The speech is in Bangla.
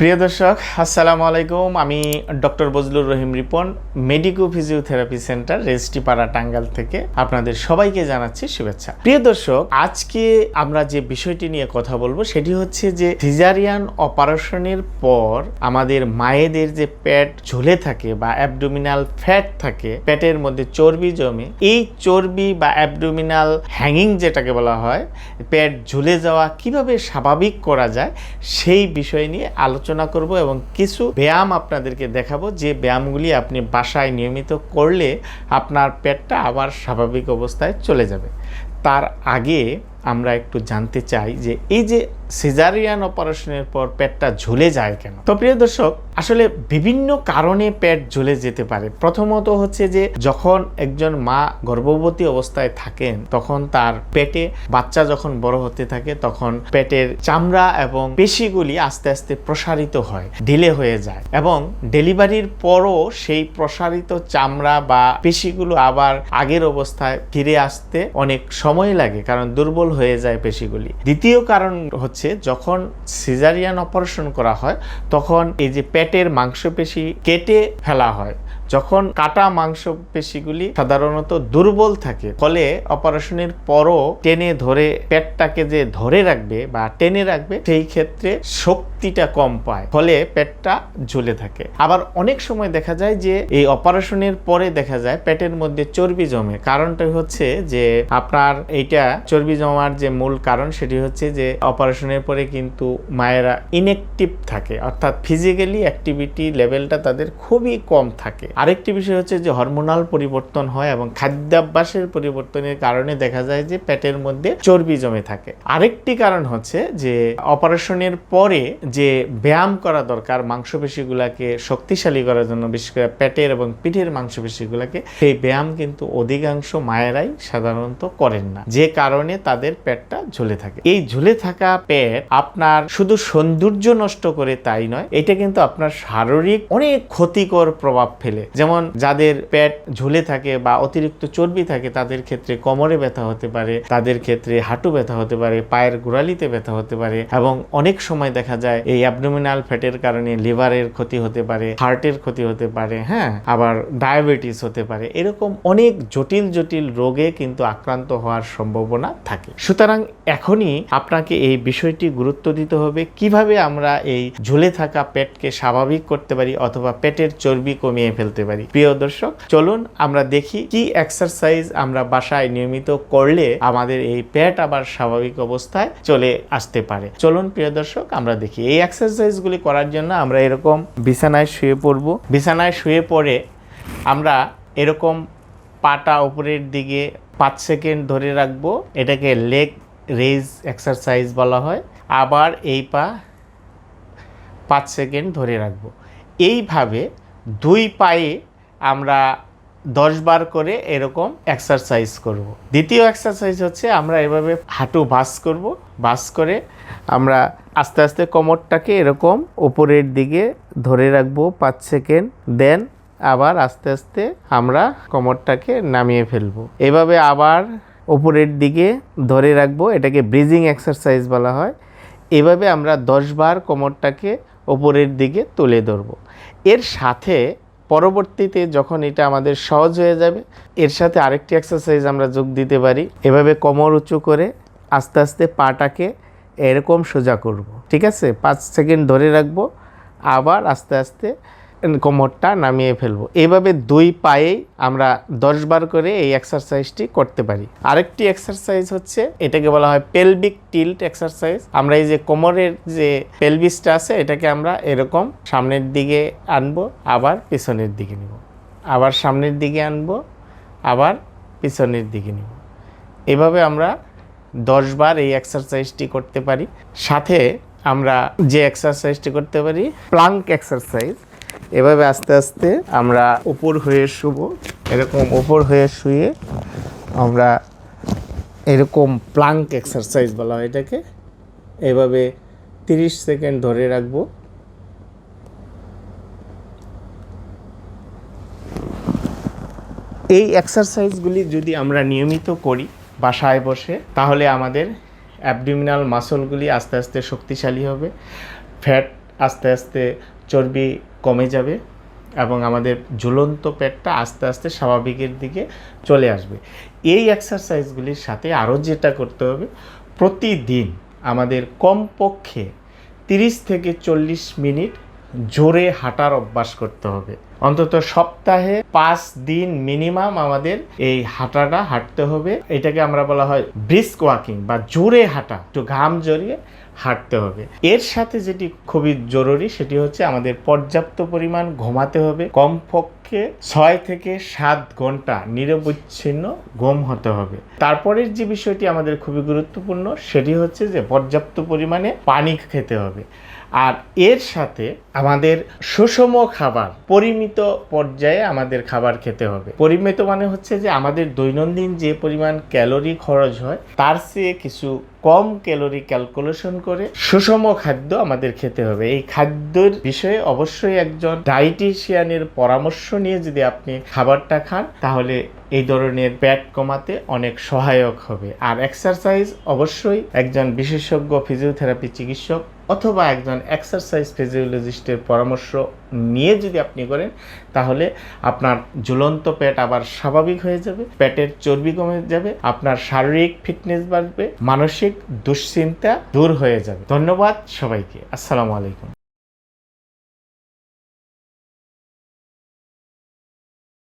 প্রিয় দর্শক, আসসালামু আলাইকুম। আমি doctor Bazlur Rahim Ripon, Medico physiotherapy centre Registripara Tangail থেকে আপনাদের সবাইকে জানাচ্ছি শুভেচ্ছা। প্রিয় দর্শক, আজকে আমরা যে বিষয়টি নিয়ে কথা বলব সেটি হচ্ছে যে সিজারিয়ান অপারেশনের পর আমাদের মায়েদের যে পেট ঝুলে থাকে বা অ্যাবডোমিনাল ফ্যাট থাকে, পেটের মধ্যে চর্বি জমে, এই চর্বি বা অ্যাবডোমিনাল হ্যাঙ্গিং যেটাকে বলা হয়, পেট ঝুলে যাওয়া কীভাবে স্বাভাবিক করা যায়, সেই বিষয় নিয়ে আলোচনা করব এবং কিছু ব্যায়াম আপনাদেরকে দেখাবো। যে ব্যায়ামগুলি আপনি বাসায় নিয়মিত করলে আপনার পেটটা আবার স্বাভাবিক অবস্থায় চলে যাবে। তার আগে আমরা একটু জানতে চাই যে এই যে সিজারিয়ান অপারেশনের পর পেটটা ঝুলে যায় কেন? তো প্রিয় দর্শক, আসলে বিভিন্ন কারণে পেট ঝুলে যেতে পারে। প্রথমত হচ্ছে যে যখন একজন মা গর্ভবতী অবস্থায় থাকেন, তখন তার পেটে বাচ্চা যখন বড় হতে থাকে, তখন পেটের চামড়া এবং পেশিগুলি আস্তে আস্তে প্রসারিত হয়, ঢিলে হয়ে যায় এবং ডেলিভারির পরও সেই প্রসারিত চামড়া বা পেশিগুলো আবার আগের অবস্থায় ফিরে আসতে অনেক সময় লাগে, কারণ দুর্বল হয়ে যায় পেশিগুলি। দ্বিতীয় কারণ হচ্ছে, যখন সিজারিয়ান অপারেশন করা হয়, তখন এই যে পেটের মাংসপেশি কেটে ফেলা হয় যখন কাটা মাংসপেশিগুলি সাধারণত দুর্বল থাকে, ফলে অপারেশনের পরও টেনে ধরে পেটটাকে যে ধরে রাখবে বা টেনে রাখবে, সেই ক্ষেত্রে শক্তিটা কম পায়, ফলে পেটটা ঝুলে থাকে। আবার অনেক সময় দেখা যায় যে এই অপারেশনের পরে দেখা যায় পেটের মধ্যে চর্বি জমে। কারণটা হচ্ছে যে আপনার এইটা চর্বি জমার যে মূল কারণ সেটি হচ্ছে যে অপারেশনের পরে কিন্তু মায়েরা ইনএক্টিভ থাকে, অর্থাৎ ফিজিক্যালি অ্যাক্টিভিটি লেভেলটা তাদের খুবই কম থাকে। আরেকটি বিষয় হচ্ছে যে হরমোনাল পরিবর্তন হয় এবং খাদ্যাভ্যাসের পরিবর্তনের কারণে দেখা যায় যে পেটের মধ্যে চর্বি জমে থাকে। আরেকটি কারণ হচ্ছে যে অপারেশনের পরে যে ব্যায়াম করা দরকার মাংসপেশিগুলাকে শক্তিশালী করার জন্য, বিশেষ করে পেটের এবং পিঠের মাংসপেশিগুলাকে, সেই ব্যায়াম কিন্তু অধিকাংশ মায়েরাই সাধারণত করেন না। যে কারণে তাদের পেটটা ঝুলে থাকে। এই ঝুলে থাকা পেট আপনার শুধু সৌন্দর্য নষ্ট করে তাই নয়, এটা কিন্তু আপনার শারীরিক অনেক ক্ষতিকর প্রভাব ফেলে। যেমন যাদের পেট ঝুলে থাকে বা অতিরিক্ত চর্বি থাকে, তাদের ক্ষেত্রে কোমরে ব্যথা হতে পারে, তাদের ক্ষেত্রে হাঁটু ব্যথা হতে পারে, পায়ের গোড়ালিতে ব্যথা হতে পারে এবং অনেক সময় দেখা যায় এই অ্যাবডোমিনাল ফ্যাটের কারণে লিভারের ক্ষতি হতে পারে হার্টের ক্ষতি হতে পারে হ্যাঁ আবার ডায়াবেটিস হতে পারে। এরকম অনেক জটিল জটিল রোগে কিন্তু আক্রান্ত হওয়ার সম্ভাবনা থাকে। সুতরাং এখনই আপনাকে এই বিষয়টি গুরুত্ব দিতে হবে, কীভাবে আমরা এই ঝুলে থাকা পেটকে স্বাভাবিক করতে পারি অথবা পেটের চর্বি কমিয়ে ফেলতে পারি। প্রিয় দর্শক, চলুন আমরা দেখি কি এক্সারসাইজ আমরা বাসায় নিয়মিত করলে আমাদের এই পেট আবার স্বাভাবিক অবস্থায় চলে আসতে পারে। চলুন প্রিয় দর্শক, আমরা দেখি। এই এক্সারসাইজগুলি করার জন্য আমরা এরকম বিছানায় শুয়ে পড়ব। বিছানায় শুয়ে পড়ে আমরা এরকম পাটা উপরের দিকে পাঁচ সেকেন্ড ধরে রাখব। এটাকে লেগ রেজ এক্সারসাইজ বলা হয়। আবার এই পা পাঁচ সেকেন্ড ধরে রাখব। এইভাবে দুই পায়ে আমরা দশ বার করে এরকম এক্সারসাইজ করব। দ্বিতীয় এক্সারসাইজ হচ্ছে আমরা এভাবে হাঁটু বাস করব। বাস করে আমরা আস্তে আস্তে কোমরটাকে এরকম উপরের দিকে ধরে রাখব পাঁচ সেকেন্ড। দেন আবার আস্তে আস্তে আমরা কোমরটাকে নামিয়ে ফেলব। এভাবে আবার উপরের দিকে ধরে রাখব, এটাকে ব্রিজিং এক্সারসাইজ বলা হয়। এভাবে আমরা দশ বার কোমরটাকে ওপরের দিকে তুলে ধরবো। এর সাথে পরবর্তীতে যখন এটা আমাদের সহজ হয়ে যাবে, এর সাথে আরেকটি এক্সারসাইজ আমরা যোগ দিতে পারি। এভাবে কোমর উঁচু করে আস্তে আস্তে পাটাকে এরকম সোজা করব। ঠিক আছে? পাঁচ সেকেন্ড ধরে রাখব। আবার আস্তে আস্তে কোমরটা নামিয়ে ফেলব। এইভাবে দুই পায়েই আমরা দশ বার করে এই এক্সারসাইজটি করতে পারি। আরেকটি এক্সারসাইজ হচ্ছে, এটাকে বলা হয় পেলভিক টিল্ট এক্সারসাইজ আমরা এই যে কোমরের যে পেলভিসটা আছে, এটাকে আমরা এরকম সামনের দিকে আনব, আবার পিছনের দিকে নিব। আবার সামনের দিকে আনব, আবার পিছনের দিকে নিব। এভাবে আমরা দশ বার এই এক্সারসাইজটি করতে পারি। সাথে আমরা যে এক্সারসাইজটি করতে পারি প্লাঙ্ক এক্সারসাইজ এভাবে আস্তে আস্তে আমরা উপর হয়ে শুব। এরকম উপর হয়ে শুয়ে আমরা এরকম প্লাঙ্ক এক্সারসাইজ বলা হয় এটাকে। এভাবে তিরিশ সেকেন্ড ধরে রাখব। এই এক্সারসাইজগুলি যদি আমরা নিয়মিত করি বাসায় বসে, তাহলে আমাদের অ্যাবডোমিনাল মাসলগুলি আস্তে আস্তে শক্তিশালী হবে। ফ্যাট আস্তে আস্তে চর্বি কমে যাবে এবং আমাদের ঝুলন্ত পেটটা আস্তে আস্তে স্বাভাবিকের দিকে চলে আসবে। এই এক্সারসাইজগুলির সাথে আরও যেটা করতে হবে, প্রতিদিন আমাদের কমপক্ষে তিরিশ থেকে চল্লিশ মিনিট জোরে হাঁটার অভ্যাস করতে হবে। অন্তত সপ্তাহে পাঁচ দিন মিনিমাম আমাদের এই হাঁটাটা হাঁটতে হবে। এটাকে আমরা বলা হয় ব্রিস্ক ওয়াকিং বা জোরে হাঁটা। একটু ঘাম জড়িয়ে হাঁটতে হবে। এর সাথে যেটি খুবই জরুরি, সেটি হচ্ছে আমাদের পর্যাপ্ত পরিমাণ ঘুমাতে হবে। কমপক্ষে ছয় থেকে সাত ঘণ্টা নিরবচ্ছিন্ন ঘুম হতে হবে। তারপরের যে বিষয়টি আমাদের খুবই গুরুত্বপূর্ণ, সেটি হচ্ছে যে পর্যাপ্ত পরিমাণে পানি খেতে হবে। আর এর সাথে আমাদের সুষম খাবার, পরিমিত পর্যায়ে আমাদের খাবার খেতে হবে। পরিমিত মানে হচ্ছে যে আমাদের দৈনন্দিন যে পরিমাণ ক্যালোরি খরচ হয়, তার চেয়ে কিছু কম ক্যালোরি ক্যালকুলেশন করে সুষম খাদ্য আমাদের খেতে হবে। এই খাদ্যের বিষয়ে অবশ্যই একজন ডায়েটিশিয়ানের পরামর্শ নিয়ে যদি আপনি খাবারটা খান, তাহলে এই ধরনের পেট কমাতে অনেক সহায়ক হবে। আর এক্সারসাইজ অবশ্যই একজন বিশেষজ্ঞ ফিজিওথেরাপি চিকিৎসক অথবা একজন এক্সারসাইজ ফিজিওলজিস্টের পরামর্শ নিয়ে যদি আপনি করেন, তাহলে আপনার ঝুলন্ত পেট আবার স্বাভাবিক হয়ে যাবে, পেটের চর্বি কমে যাবে, আপনার শারীরিক ফিটনেস বাড়বে, মানসিক দুশ্চিন্তা দূর হয়ে যাবে। ধন্যবাদ সবাইকে। আসসালামু আলাইকুম।